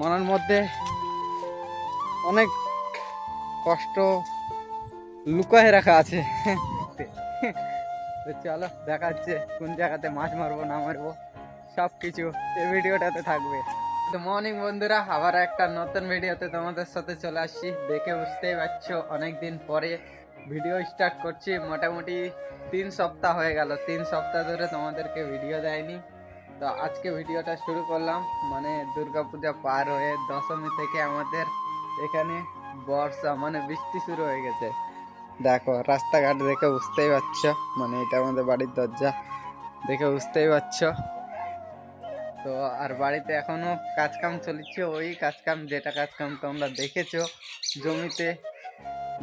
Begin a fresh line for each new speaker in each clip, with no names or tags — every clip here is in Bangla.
মনের মধ্যে অনেক কষ্ট লুকায় রাখা আছে। চলো দেখাচ্ছে কোন জায়গাতে মাছ মারবো, না মারবো সব কিছু এই ভিডিওটাতে থাকবে। তো মর্নিং বন্ধুরা, আবার একটা নতুন ভিডিওতে তোমাদের সাথে চলে আসছি। দেখে বুঝতেই পারছ অনেক দিন পরে ভিডিও স্টার্ট করছি। মোটামুটি তিন সপ্তাহ হয়ে গেল, তিন সপ্তাহ ধরে তোমাদেরকে ভিডিও দেয়নি। তো আজকে ভিডিওটা শুরু করলাম মানে দুর্গাপূজা পার হয়ে দশমী থেকে আমাদের এখানে বর্ষা মানে বৃষ্টি শুরু হয়ে গেছে। দেখো, রাস্তাঘাট দেখে বুঝতেই পারছ মানে এটা আমাদের বাড়ির দরজা, দেখে বুঝতেই পারছ। তো আর বাড়িতে এখনও কাজকাম চলছে, ওই কাজকাম, যেটা কাজকাম তোমরা দেখেছ, জমিতে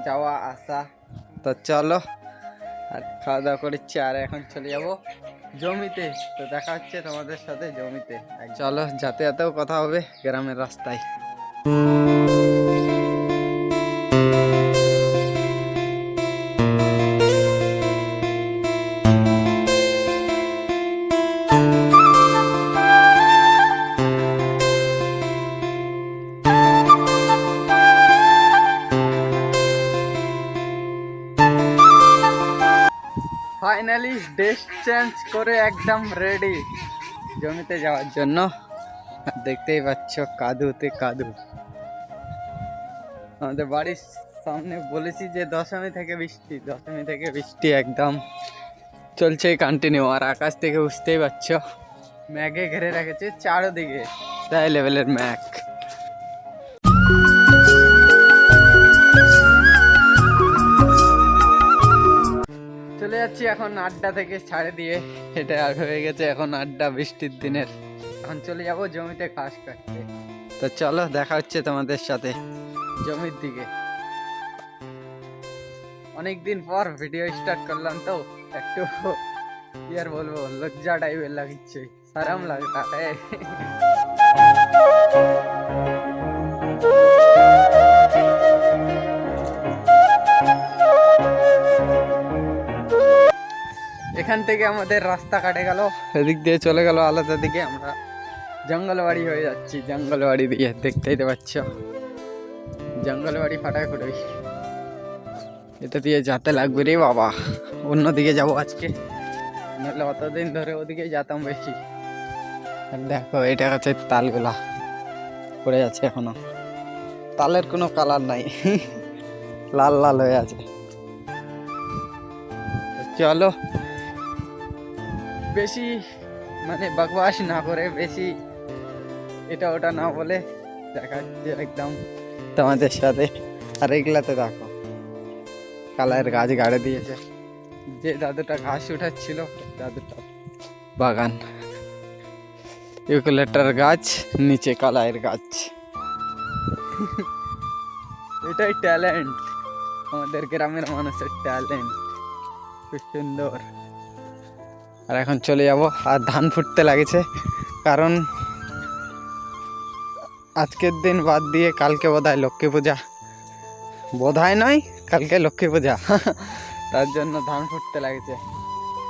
যাওয়া, আসা। তো চলো, আর খাওয়া দাওয়া করছি আর এখন চলে যাব। জমিতে। তো দেখা হচ্ছে তোমাদের সাথে জমিতে। চলো যাতায়াতেও কথা হবে গ্রামের রাস্তায়। ফাইনালি ড্রেস চেঞ্জ করে একদম রেডি জমিতে যাওয়ার জন্য। দেখতেই পাচ্ছ কাদুতে কাদু। আমাদের বাড়ির সামনে বলেছি যে দশমী থেকে বৃষ্টি, দশমী থেকে বৃষ্টি একদম চলছে কন্টিনিউ আর আকাশ থেকে বুঝতেই পারছ ম্যাগে ঘিরে রেখেছে চারোদিকে। তাই লেভেলের ম্যাগ যাচ্ছি এখন আড্ডা থেকে ছাড়ে দিয়ে। এটা আর হয়ে গেছে এখন আড্ডা বৃষ্টির দিনের। এখন চলে যাব জমিতে ঘাস কাটতে। তো চলো দেখা হচ্ছে তোমাদের সাথে। জমির দিকে। অনেকদিন পর ভিডিও স্টার্ট করলাম তো একটু কি আর বলব লজ্জা টাইপের লাগছে। সারাম লাগতা এখান থেকে আমাদের রাস্তা কাটে গেল। এদিক দিয়ে চলে গেল আলাদা দিকে। আমরা জঙ্গলবাড়ি হয়ে যাচ্ছি। জঙ্গলবাড়ি দিয়ে দেখতেই তো পাচ্ছ। জঙ্গলবাড়ি ফাটায় ফুটোই এটা দিয়ে যেতে লাগবে রে বাবা। অন্যদিকে যাব আজকে। নাহলে অতদিন ধরে ওদিকে যেতাম বেশি। দেখো, এটা হচ্ছে তালগুলা। পড়ে যাচ্ছে এখনও। তালের কোনো কালার নাই। লাল লাল হয়ে আছে। চলো। বেশি মানে বকবাস না করে, বেশি এটা ওটা না বলে দেখা যাচ্ছে একদম তোমাদের সাথে। আর এগুলাতে দেখো কালার গাছ গাড়ে দিয়েছে। যে দাদুটা ঘাস উঠাচ্ছিল, দাদুটা বাগান। ইউকুলেটার গাছ, নিচে কালায়ের গাছ। এটাই ট্যালেন্ট। আমাদের গ্রামের মানুষের ট্যালেন্ট। খুব সুন্দর। আর এখন চলে যাব। আর ধান ফুটতে লাগেছে, কারণ আজকের দিন বাদ দিয়ে কালকে বোধহয় লক্ষ্মী পূজা। বোধহয় নয়, কালকে লক্ষ্মী পূজা। তার জন্য ধান ফুটতে লাগছে।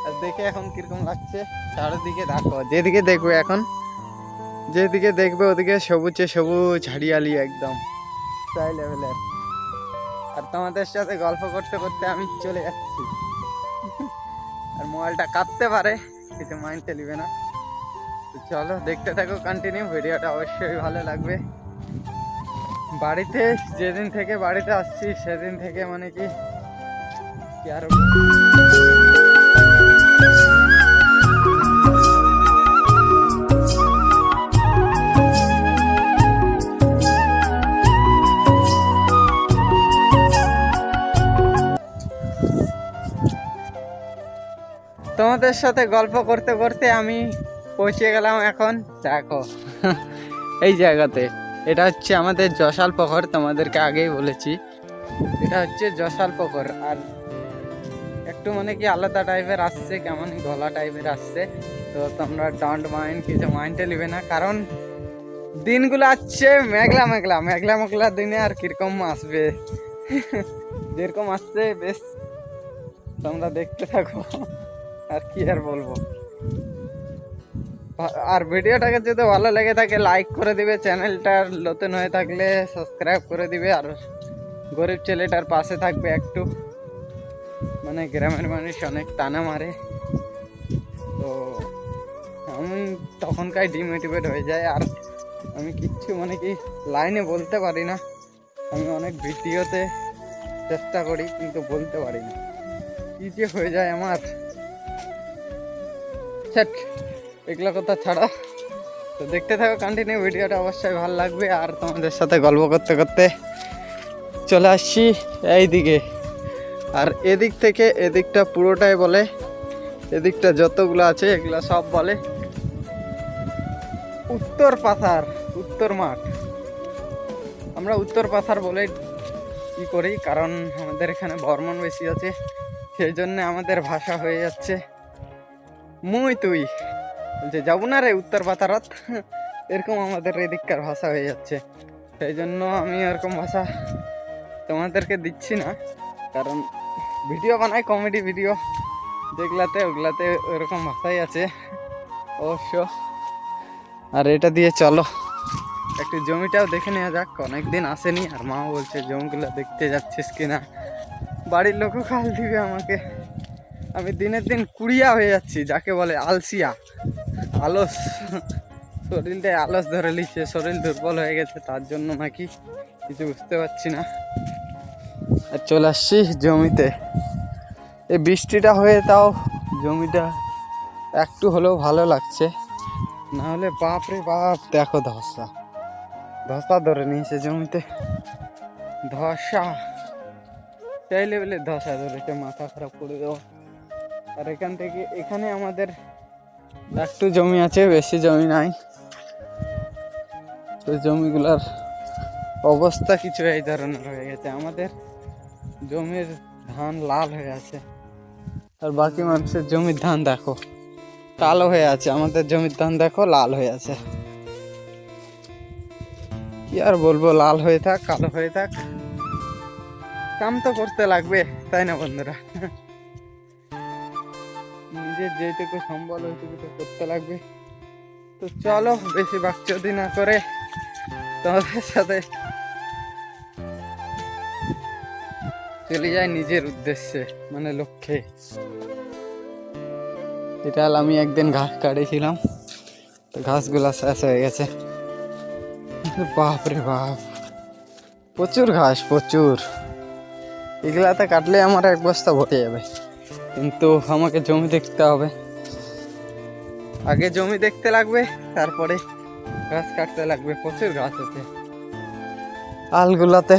আর দেখে এখন কীরকম লাগছে, চারিদিকে দেখো, যেদিকে দেখবে এখন, যেদিকে দেখবে ওদিকে সবুজে সবুজ হারিয়ালি একদম তাই লেভেলের। আর তোমাদের সাথে গল্প করতে করতে আমি চলে যাচ্ছি। আর মোবাইলটা কাঁদতে পারে কিছু মাইন্ড চলিবে না। তো চলো, দেখতে থাকো কন্টিনিউ ভিডিওটা অবশ্যই ভালো লাগবে। বাড়িতে, যেদিন থেকে বাড়িতে আসছি, সেদিন থেকে মানে কি কি আর তোমাদের সাথে গল্প করতে করতে আমি পৌঁছে গেলাম এখন দেখো এই জায়গাতে। এটা হচ্ছে আমাদের জশাল পুকুর তোমাদেরকে আগেই বলেছি। এটা হচ্ছে জশাল পুকুর আর একটু মানে কি আলাদা টাইপের আসছে, কেমন গলা টাইপের আসছে। তো তোমরা ডন্ট মাইন্ড কিছু মাইন্ডে নিবে না, কারণ দিনগুলো আসছে মেঘলা মেঘলা মেঘলা মেঘলা দিনে আর কীরকম আসবে? যেরকম আসছে, বেশ তোমরা দেখতে থাকো। আর কি আর বলব? আর ভিডিওটাকে যদি ভালো লেগে থাকে লাইক করে দিবে চ্যানেলটা নতুন হয়ে থাকলে সাবস্ক্রাইব করে দিবে, আর গরিব ছেলেটার পাশে থাকবে একটু। মানে গ্রামের মানুষ অনেক টানা মারে। তো আমি তখনকার ডিমোটিভেট হয়ে যায় আর আমি কিচ্ছু মানে কি লাইনে বলতে পারি না। আমি অনেক ভিডিওতে চেষ্টা করি, কিন্তু বলতে পারি না। কী যে হয়ে যায় আমার। ছ্যাট এগুলো কথা ছাড়া। তো দেখতে থাকো কন্টিনিউ ভিডিওটা অবশ্যই ভালো লাগবে। আর তোমাদের সাথে গল্প করতে করতে চলে আসছি এইদিকে। আর এদিক থেকে এদিকটা পুরোটাই বলে, এদিকটা যতগুলো আছে এগুলো সব বলে। উত্তর পাথার, উত্তর মাঠ। আমরা উত্তর পাথার বলে কি করি, কারণ আমাদের এখানে বর্মন বেশি আছে, সেই জন্য আমাদের ভাষা হয়ে যাচ্ছে। মুই তুই। বলছে, যাব না রে উত্তর পাতারত। এরকম আমাদের এদিককার ভাষা হয়ে যাচ্ছে। সেই জন্য আমি এরকম ভাষা তোমাদেরকে দিচ্ছি না। কারণ ভিডিও বানাই কমেডি ভিডিও যেগুলাতে ওগুলাতে ওরকম ভাষাই আছে। অবশ্য। আর এটা দিয়ে চলো। একটু জমিটাও দেখে নেওয়া যাক। অনেকদিন আসেনি। আর মাও বলছে, জমিগুলো দেখতে যাচ্ছিস কিনা? বাড়ির লোকও খাল দিবে আমাকে। আমি দিনের দিন কুড়িয়া হয়ে যাচ্ছি, যাকে বলে আলসিয়া। আলস। শরীরটায় আলস ধরে নিচ্ছে, শরীর দুর্বল হয়ে গেছে, তার জন্য নাকি কিছু বুঝতে পারছি না। আর চলে আসছি জমিতে। এই বৃষ্টিটা হয়ে তাও জমিটা একটু হলেও ভালো লাগছে। না হলে বাপ রে বাপ, দেখো ধসা। ধসা ধরে নিয়েছে জমিতে। ধসা। চাইলে লেভেলে ধসা ধরেছে, মাথা খারাপ করে দেওয়া। আর এখান থেকে, এখানে আমাদের একটু জমি আছে, বেশি জমি নাই। তো জমিগুলার অবস্থা কিছু এই ধরনের হয়ে গেছে। আমাদের জমির ধান লাল হয়ে আছে। আর বাকি মানুষের জমির ধান দেখো, কালো হয়ে আছে। আমাদের জমির ধান দেখো, লাল হয়ে আছে। কি আর বলব, লাল হয়ে থাক, কালো হয়ে থাক। কাম তো করতে লাগবে, তাই না বন্ধুরা? যেটুকু সম্বল ওইটুকু তো করতে লাগবে। তো চলো, বেশি বাকচদি না করে তোমাদের সাথে চলে যায় নিজের উদ্দেশ্যে মানে লক্ষ্যে। এটা আমি একদিন ঘাস কাটেছিলাম, তো ঘাসগুলা শেষ হয়ে গেছে। বাপ রে বাপ, প্রচুর ঘাস, প্রচুর। এগুলাতে কাটলে আমার এক বস্তা ভরে যাবে। কিন্তু আমাকে জমি দেখতে হবে। আগে জমি দেখতে লাগবে তারপরে ঘাস কাটতে লাগবে প্রচুর গাছ আছে। আলগুলাতে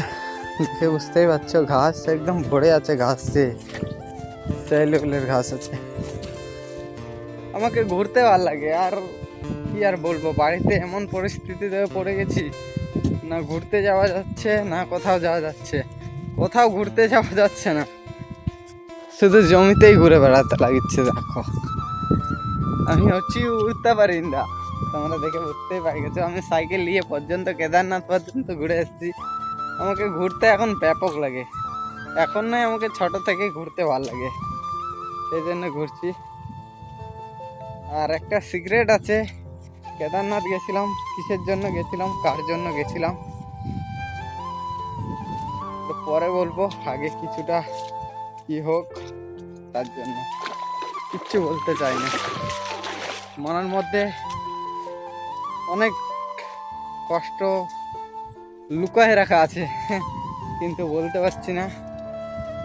দেখে বুঝতেই পারছ ঘাস একদম ভরে আছে ঘাস দিয়ে। সেই লেভেলের ঘাস আছে। আমাকে ঘুরতে ভালো লাগে আর কি আর বলব বাড়িতে এমন পরিস্থিতিতে পড়ে গেছি না ঘুরতে যাওয়া যাচ্ছে না কোথাও যাওয়া যাচ্ছে। কোথাও ঘুরতে যাওয়া যাচ্ছে না। শুধু জমিতেই ঘুরে বেড়াতে লাগিচ্ছে, দেখো। আমি হচ্ছি উঠতে পারি না তোমরা দেখে উঠতেই পারি গেছো, আমি সাইকেল নিয়ে পর্যন্ত, কেদারনাথ পর্যন্ত ঘুরে এসেছি। আমাকে ঘুরতে এখন ব্যাপক লাগে। এখন নয়, আমাকে ছোট থেকে ঘুরতে ভালো লাগে। সেই জন্য ঘুরছি। আর একটা সিগারেট আছে। কেদারনাথ গেছিলাম, কিসের জন্য গেছিলাম, কার জন্য গেছিলাম? তো পরে বলব, আগে কিছুটা কি হোক। তার জন্য। কিচ্ছু বলতে চাই না মনের মধ্যে অনেক কষ্ট লুকায় রাখা আছে, কিন্তু বলতে পারছি না।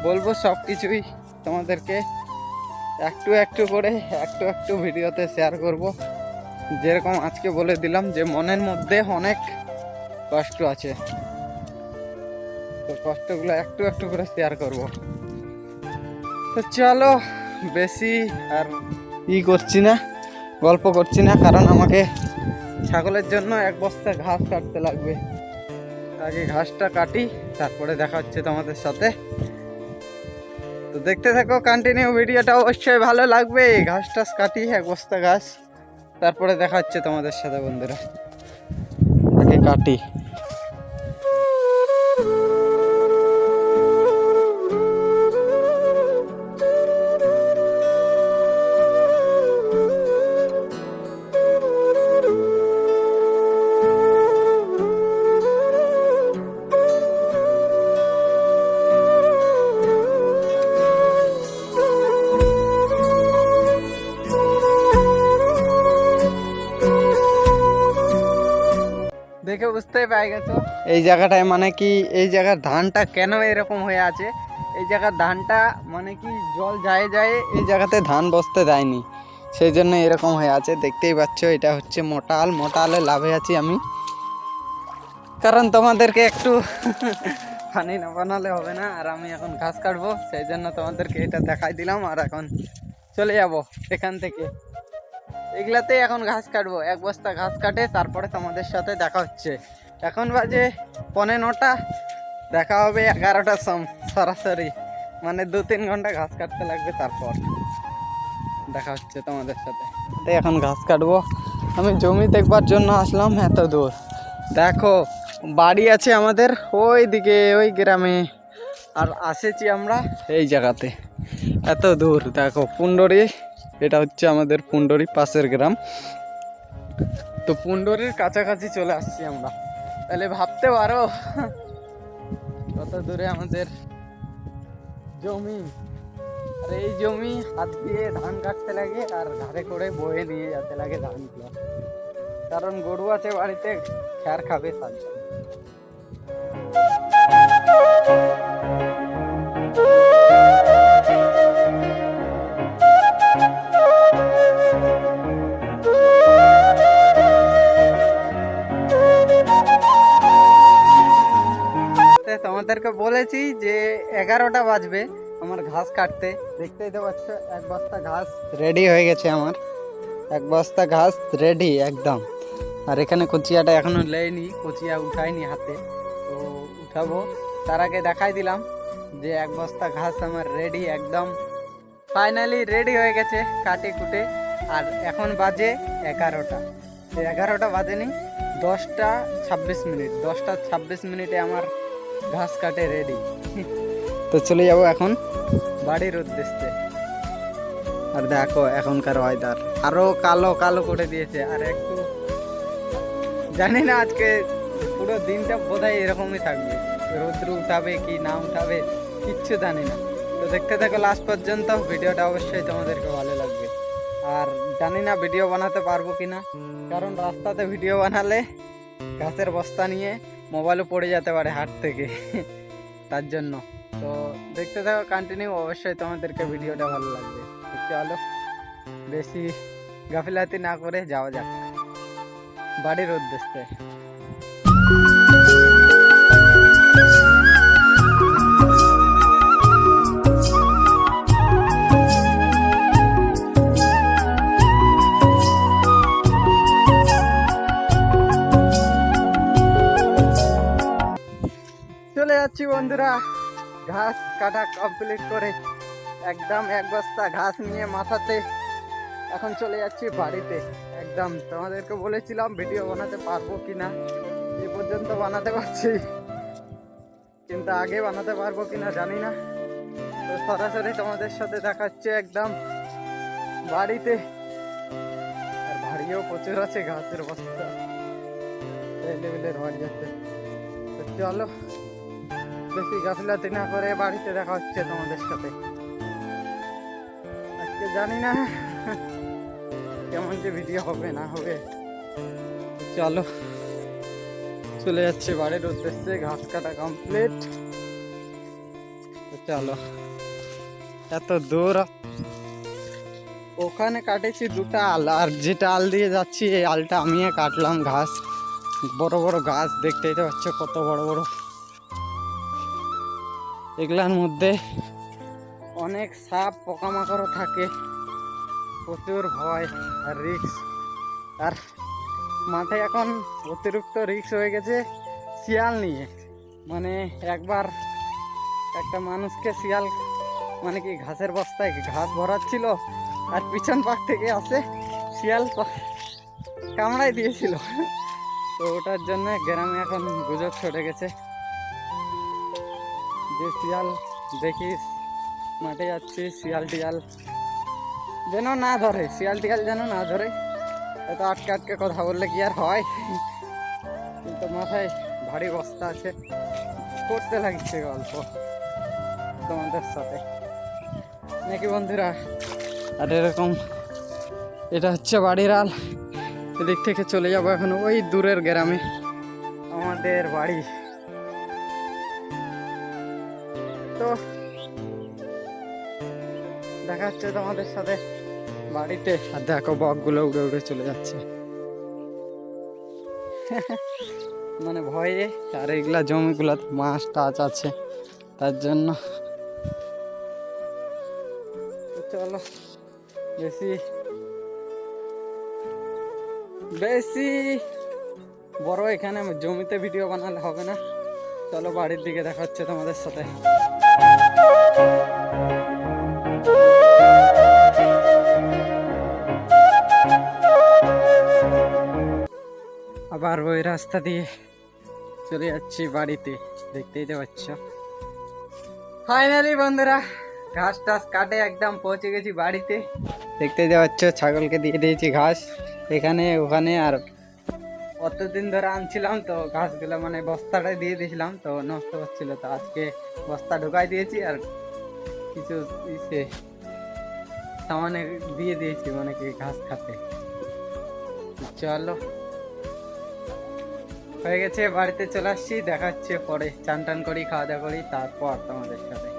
বলব সব কিছুই তোমাদেরকে। একটু একটু করে, একটু একটু ভিডিওতে শেয়ার করব। যেরকম আজকে বলে দিলাম যে, মনের মধ্যে অনেক কষ্ট আছে। তো কষ্টগুলো একটু একটু করে শেয়ার করব। তো চলো, বেশি আর ই করছি না, গল্প করছি না, কারণ আমাকে ছাগলের জন্য এক বস্তা ঘাস কাটতে লাগবে। আগে ঘাসটা কাটি, তারপরে দেখা হচ্ছে তোমাদের সাথে। তো দেখতে থাকো কন্টিনিউ ভিডিওটা অবশ্যই ভালো লাগবে। ঘাস টাস কাটি, এক বস্তা ঘাস। তারপরে দেখা হচ্ছে তোমাদের সাথে বন্ধুরা। আগে কাটি। বুঝতেই পেয়ে গেছো। এই জায়গাটায় মানে কি, এই জায়গার ধানটা কেন এরকম হয়ে আছে? এই জায়গার ধানটা মানে কি জল যায় যায় এই জায়গাতে ধান বসতে দেয়নি। সেই জন্য এরকম হয়ে আছে, দেখতেই পাচ্ছ, এটা হচ্ছে মোটাল, মোটালে লাভে আছি আমি। কারণ তোমাদেরকে একটু পানি না বানালে হবে না, আর আমি এখন ঘাস কাটবো, সেই জন্য তোমাদেরকে এটা দেখাই দিলাম, আর এখন চলে যাব এখান থেকে। এগুলাতে এখন ঘাস কাটবো, এক বস্তা ঘাস কাটে, তারপরে তোমাদের সাথে দেখা হচ্ছে। এখন বাজে পনে নটা। দেখা হবে এগারোটার সম সরাসরি। মানে দু তিন ঘণ্টা ঘাস কাটতে লাগবে তারপর। দেখা হচ্ছে তোমাদের সাথে। তো এখন ঘাস কাটবো। আমি জমি দেখবার জন্য আসলাম, এত দূর। দেখো, বাড়ি আছে আমাদের ওই দিকে ওই গ্রামে। আর আসেছি আমরা এই জায়গাতে। এত দূর, দেখো, পুন্ডরি। এটা হচ্ছে আমাদের পুন্ডরি পাশের গ্রাম। তো পুন্ডরির কাছাকাছি চলে আসছি আমরা। তাহলে ভাবতে পারো। কত দূরে আমাদের জমি। আর এই জমি হাত দিয়ে ধান কাটতে লাগে আর ঘাড়ে করে বয়ে নিয়ে যেতে লাগে ধানগুলো। কারণ গরু আছে বাড়িতে খ্যার খাবে তার জন্য। তো তোমাদেরকে বলেছি যে এগারোটা বাজবে আমার ঘাস কাটতে। দেখতেই তো পাচ্ছ, এক বস্তা ঘাস রেডি হয়ে গেছে আমার। এক বস্তা ঘাস রেডি একদম। আর এখানে কচিয়াটা এখনও লেয়নি, কচিয়া উঠাইনি হাতে। তো উঠাবো। তার আগে দেখাই দিলাম যে এক বস্তা ঘাস আমার রেডি একদম ফাইনালি রেডি হয়ে গেছে কাটে কুটে। আর এখন বাজে এগারোটা। এগারোটা বাজেনি, দশটা ছাব্বিশ মিনিট। দশটা ছাব্বিশ মিনিটে আমার ঘাস কাটে রেডি তো চলে যাব এখন বাড়ির উদ্দেশ্যে। আর দেখো এখনকার ওয়েদার আরও কালো কালো করে দিয়েছে। আর একটু জানি না আজকে পুরো দিনটা বোধহয় এরকমই থাকবে। রৌদ্র উঠাবে কি না উঠাবে কিচ্ছু জানি না। তো দেখতে থাকো লাস্ট পর্যন্ত। ভিডিওটা অবশ্যই তোমাদেরকে ভালো লাগবে। আর জানি না ভিডিও বানাতে পারব কি না কারণ রাস্তাতে ভিডিও বানালে গাছের বস্তা নিয়ে মোবাইলও পড়ে যেতে পারে হাট থেকে। তার জন্য। তো দেখতে থাকো কন্টিনিউ অবশ্যই তোমাদেরকে ভিডিওটা ভালো লাগবে। চলো, বেশি গাফিলাতি না করে যাওয়া যাক। বাড়ির উদ্দেশ্যে। যাচ্ছি বন্ধুরা, ঘাস কাটা কমপ্লিট করে একদম এক বস্তা ঘাস নিয়ে মাথাতে এখন চলে যাচ্ছি বাড়িতে। একদম তোমাদেরকে বলেছিলাম ভিডিও বানাতে পারব কি না এ পর্যন্ত বানাতে পারছি। কিন্তু আগে বানাতে পারব কি না জানি না। তো সরাসরি তোমাদের সাথে দেখাচ্ছে একদম বাড়িতে। আর ভারীও প্রচুর আছে ঘাসের বস্তা। তো চলো বেশি গাফিলাতি না করে বাড়িতে দেখা হচ্ছে তোমাদের সাথে। আজকে জানি না কেমন যে ভিডিও হবে, না হবে। চলো, চলে যাচ্ছে বাড়ির উদ্দেশ্যে, ঘাস কাটা কমপ্লিট চলো, এত দূর। ওখানে কাটেছি দুটা আল, আর যেটা আল দিয়ে যাচ্ছি, এই আলটা আমিও কাটলাম, ঘাস। বড় বড় গাছ, দেখতেই তো পাচ্ছ কত বড় বড়। এগুলার মধ্যে অনেক সাপ পোকামাকড়ও থাকে। প্রচুর ভয় আর রিক্স আর মাঠে এখন অতিরিক্ত রিক্স হয়ে গেছে শিয়াল নিয়ে। মানে একবার একটা মানুষকে শিয়াল মানে কি ঘাসের বস্তায় ঘাস ভরাচ্ছিল আর পিছন পাক থেকে আসে শিয়াল কামড়াই দিয়েছিল। তো ওটার জন্য গ্রামে এখন গুজব ছড়ে গেছে। যে শিয়াল দেখিস, মাঠে যাচ্ছি, শিয়াল টিয়াল যেন না ধরে, শিয়াল টিয়াল যেন না ধরে। এত আটকে আটকে কথা বললে কি আর হয়? কিন্তু মাথায় ভারী বস্তা আছে। করতে লাগছে গল্প তোমাদের সাথে। নাকি বন্ধুরা, আর এরকম এটা হচ্ছে বাড়ির আল। এদিক থেকে চলে যাব এখন, ওই দূরের গ্রামে। আমাদের বাড়ি। দেখা হচ্ছে তোমাদের সাথে বাড়িতে। আর দেখো বকগুলো উড়ে উড়ে চলে যাচ্ছে। মানে ভয়ে। আর এগুলা জমিগুলো মাছ টাছ আছে তার জন্য। চলো বেশি বেশি। বড় এখানে জমিতে ভিডিও বানালে হবে না। চলো বাড়ির দিকে দেখা হচ্ছে তোমাদের সাথে। আবার ওই রাস্তা দিয়ে চলে যাচ্ছি বাড়িতে, দেখতেই তো পাচ্ছ। ফাইনালি বন্ধুরা, ঘাস টাস কাটে একদম, পৌঁছে গেছি বাড়িতে। দেখতেই তো ছাগলকে দিয়ে দিয়েছি ঘাস। এখানে, ওখানে আর অতদিন ধরে আনছিলাম তো ঘাসগুলো মানে বস্তাটাই দিয়ে দিয়েছিলাম তো নষ্ট হচ্ছিল তো আজকে বস্তা ঢুকাই দিয়েছি আর কিছু ইসে সামানে দিয়ে দিয়েছি মানে কি ঘাস খাতে। চলো। হয়ে গেছে, বাড়িতে চলে আসছি দেখা হচ্ছে পরে, চান টান করি, খাওয়া দাওয়া করি, তারপর তোমাদের সাথে।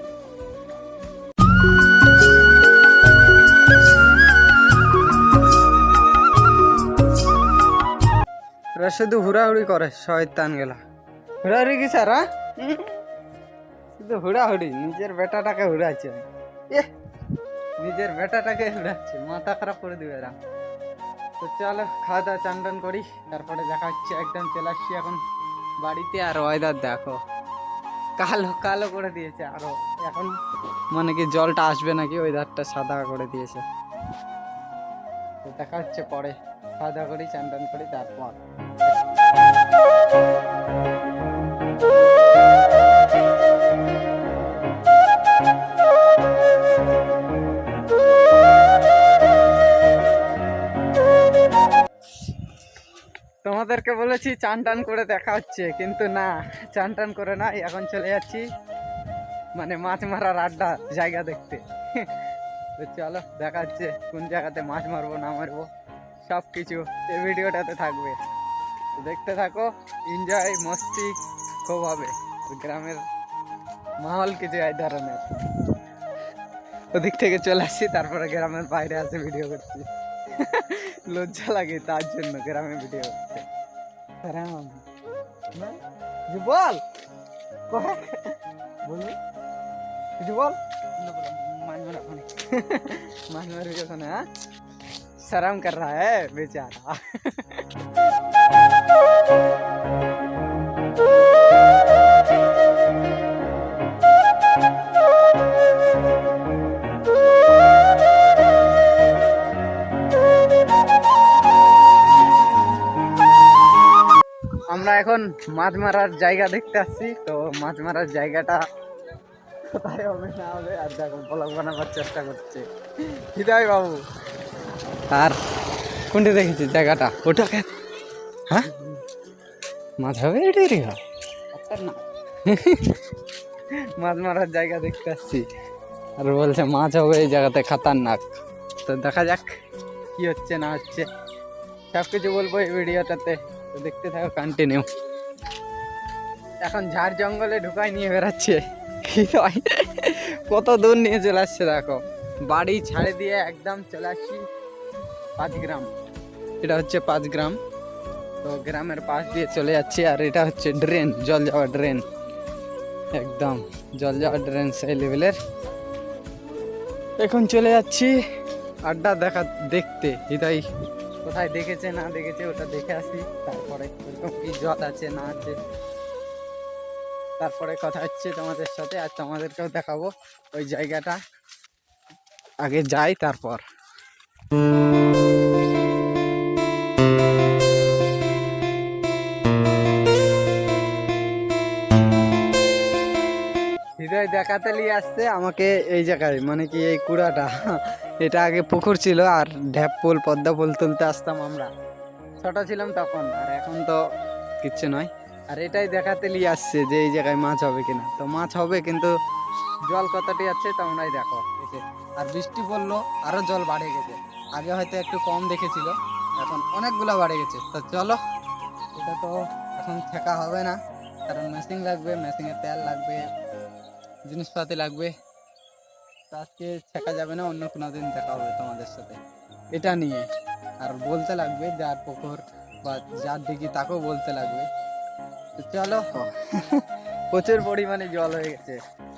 ওরা শুধু হুড়াহুড়ি করে শয়তান গেলা হুড়াহুড়ি কি স্যার হ্যাঁ? শুধু হুড়াহুড়ি, নিজের বেটাটাকে হুড়াচ্ছে। এ নিজের বেটাটাকে হুড়াচ্ছে, মাথা খারাপ করে দিবে এরা। তো চলো, খাওয়া দাওয়া চান টান করি, তারপরে দেখা হচ্ছে, একদম চলে আসছি এখন বাড়িতে, আর ওয়েদার দেখো। কালো কালো করে দিয়েছে আরও। এখন মানে কি জলটা আসবে নাকি ওয়েদারটা সাদা করে দিয়েছে। দেখা হচ্ছে পরে। খাওয়া দাওয়া করি, চান টান করি, তারপর। তোমাদেরকে বলেছি চান টান করে দেখা হচ্ছে, কিন্তু না, চান টান করে না, এখন চলে যাচ্ছি মানে মাছ মারার আড্ডা জায়গা দেখতে। তো চলো, দেখা হচ্ছে, কোন জায়গাতে মাছ মারবো, না মারবো সব কিছু এই ভিডিওটাতে থাকবে। তো দেখতে থাকো এনজয় মস্তি খুব হবে ওই গ্রামের মাহল কিছু এই ধরনের ওদিক থেকে চলে আসছি তারপরে গ্রামের বাইরে আসে ভিডিও করছি লজ্জা লাগে তার জন্য গ্রামে ভিডিও করতে রাম না? কিছু বল কয়? বলবি কিছু বল मान मेरा फोन मान मेरे को सुना हाँ? शर्म कर रहा है बेचारा আমরা এখন মাছ মারার জায়গা দেখতে আসছি, তো মাছ মারার জায়গাটা কোথায় হবে না হবে, আর দেখো ব্লগ বানাবার চেষ্টা করছে। হৃদয় বাবু। আর কোনটি দেখেছি জায়গাটা? ওটা কেন হ্যাঁ? মাছ হবে এটাই রে মাছ মারার জায়গা দেখতে আসছি। আর বলছে মাছ হবে এই জায়গাতে খাতারনাক। তো দেখা যাক কি হচ্ছে, না হচ্ছে। সব কিছু বলব এই ভিডিওটাতে। তো দেখতে থাকো কন্টিনিউ এখন ঝাড় জঙ্গলে ঢুকাই নিয়ে বেড়াচ্ছে। কত দূর নিয়ে চলে আসছে দেখো। বাড়ি ছাড়ে দিয়ে একদম চলে আসছি পাঁচ গ্রাম। এটা হচ্ছে পাঁচ গ্রাম। তো গ্রামের পাশ দিয়ে চলে যাচ্ছি, আর এটা হচ্ছে ড্রেন জল যাওয়া ড্রেন একদম, জল যাওয়া ড্রেন সেই লেভেলের এখন চলে যাচ্ছি আড্ডা দেখা দেখতে। হৃদয় কোথায় দেখেছে, না দেখেছে, ওটা দেখে আসি। তারপরে কি জল আছে, না আছে। তারপরে কথা হচ্ছে তোমাদের সাথে, আর তোমাদেরকেও দেখাবো ওই জায়গাটা। আগে যাই, তারপর। হৃদয় দেখাতে নিয়ে আসছে, আমাকে এই জায়গায় মানে কি এই কুড়াটা। এটা আগে পুকুর ছিল, আর ঢ্যাপ পুল পদ্মা ফুল তুলতে আসতাম আমরা। ছোট ছিলাম তখন, আর এখন তো কিচ্ছু নয়। আর এটাই দেখাতে নিয়ে আসছে যে এই জায়গায় মাছ হবে কিনা। তো মাছ হবে, কিন্তু জল কতটি আছে তোমরাই দেখো এসে আর বৃষ্টি পড়ল আরও জল বাড়ে গেছে। আগে হয়তো একটু কম দেখেছিল, এখন অনেকগুলো বাড়ে গেছে। তো চলো, এটা তো এখন ঠেকা হবে না, কারণ মেশিন লাগবে মেশিনে তেল লাগবে। জিনিসপাতি লাগবে। আজকে ছেঁকা যাবে না, অন্য কোনো দিন দেখা হবে তোমাদের সাথে। এটা নিয়ে আর বলতে লাগবে, যার পুকুর বা যার দিকে তাকেও বলতে লাগবে। চলো, প্রচুর পরিমাণে জল হয়ে গেছে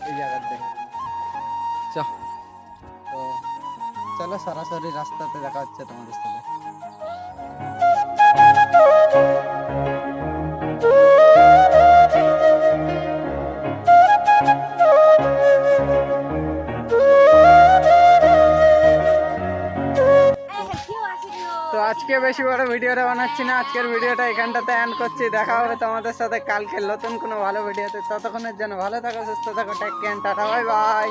এই জায়গাতে। চলো, সরাসরি রাস্তাতে দেখা হচ্ছে তোমাদের সাথে। আজকে বেশি বড় ভিডিওটা বানাচ্ছি না। আজকের ভিডিওটা এখানটাতে অ্যান্ড করছি। দেখা হবে তোমাদের সাথে কালকে নতুন কোনো ভালো ভিডিওতে। ততক্ষণের জন্য ভালো থাকো, সুস্থ থাকো টেক কেন টাটা বাই বাই